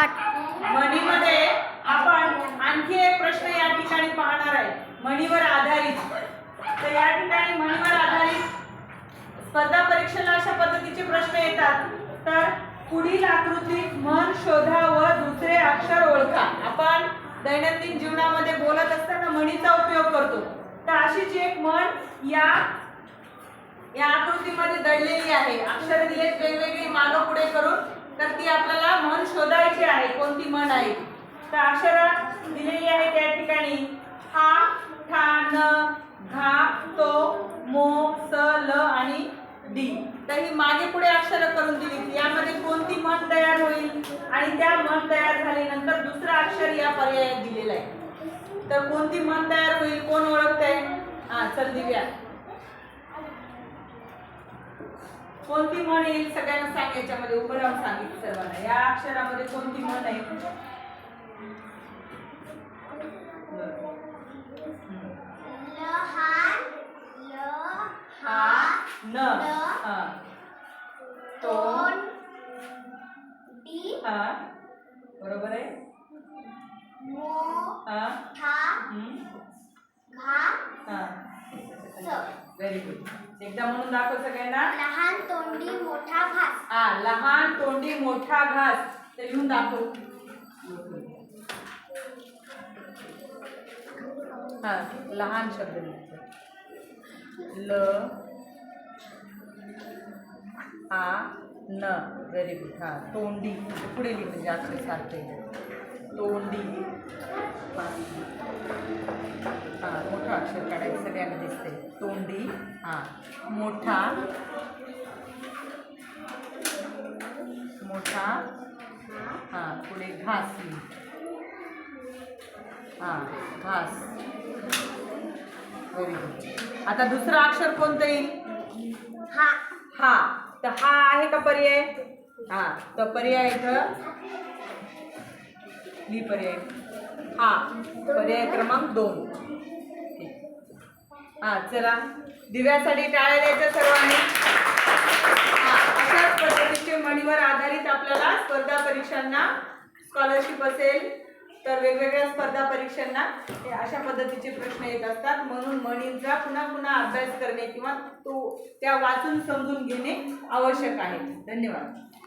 Start मणीमध्ये आपण आणखी एक प्रश्न या ठिकाणी पाहणार आहे. मणीवर आधारित. तर या ठिकाणी मणीवर आधारित स्पर्धा परीक्षेला अशा पद्धतीचे प्रश्न येतात. तर पुढील आकृतीत मन शोधा व दुसरे अक्षर ओळखा. आपण दैनंदिन जीवनामध्ये बोलत असताना मणीचा उपयोग करतो. तर अशीच एक म्हण या या आकृतीमध्ये दडलेली आहे. अक्षर दिलेत वेगवेगळी मागं पुढे करून तर ती आपल्याला मन शोधायची आहे कोणती मन आहे. तर अक्षर दिलेली आहे त्या ठिकाणी. हा ठा न घा तो मो स ल आणि डी. तर ही मागे पुढे अक्षर करून दिली यामध्ये कोणती मन तयार होईल आणि त्या मन तयार झाल्यानंतर दुसरं अक्षर या पर्यायात दिलेलं आहे. तर कोणती मन तयार होईल? कोण ओळखतंय? हा चल दिव्या. कोणती म्हण येईल सगळ्यांना सांग याच्यामध्ये उभं राहून सांगितलं सर्वांना. या अक्षरामध्ये कोणती म्हण आहे? हा न हा. हा. बरोबर आहे? हा ठा हम्म, घा हा स व्हेरी गुड एकदा म्हणून दाखव सगळ्यांना. लहान तोंडी मोठा घास. हा लहान तोंडी मोठा घास. ते लिहून दाखव. हा लहान शब्द. ल आ न. व्हेरी गुड हा तोंडी. पुढे लिहि म्हणजे अक्षर सारखे तोंडी. हा हा मोठं अक्षर काढायचं सगळ्यांना. तोंडी. हा. मोठा. मोठा. हा पुढे घास. हा घास. व्हेरी गुड आता दुसरं अक्षर कोणतं येईल? हा. हा. तर हा आहे का पर्याय? हा. तर पर्याय इथं. ली पर्याय. हा. पर्याय क्रमांक दोन. हा चला. दिव्यासाठी टाळ्या द्यायच्या सर्वांनी. अशाच पद्धतीचे मणीवर आधारित आपल्याला स्पर्धा परीक्षांना स्कॉलरशिप असेल तर वेगवेगळ्या स्पर्धा परीक्षांना हे अशा पद्धतीचे प्रश्न येत असतात. म्हणून मणींचा पुन्हा पुन्हा अभ्यास करणे किंवा तो त्या वाचून समजून घेणे आवश्यक आहे. धन्यवाद.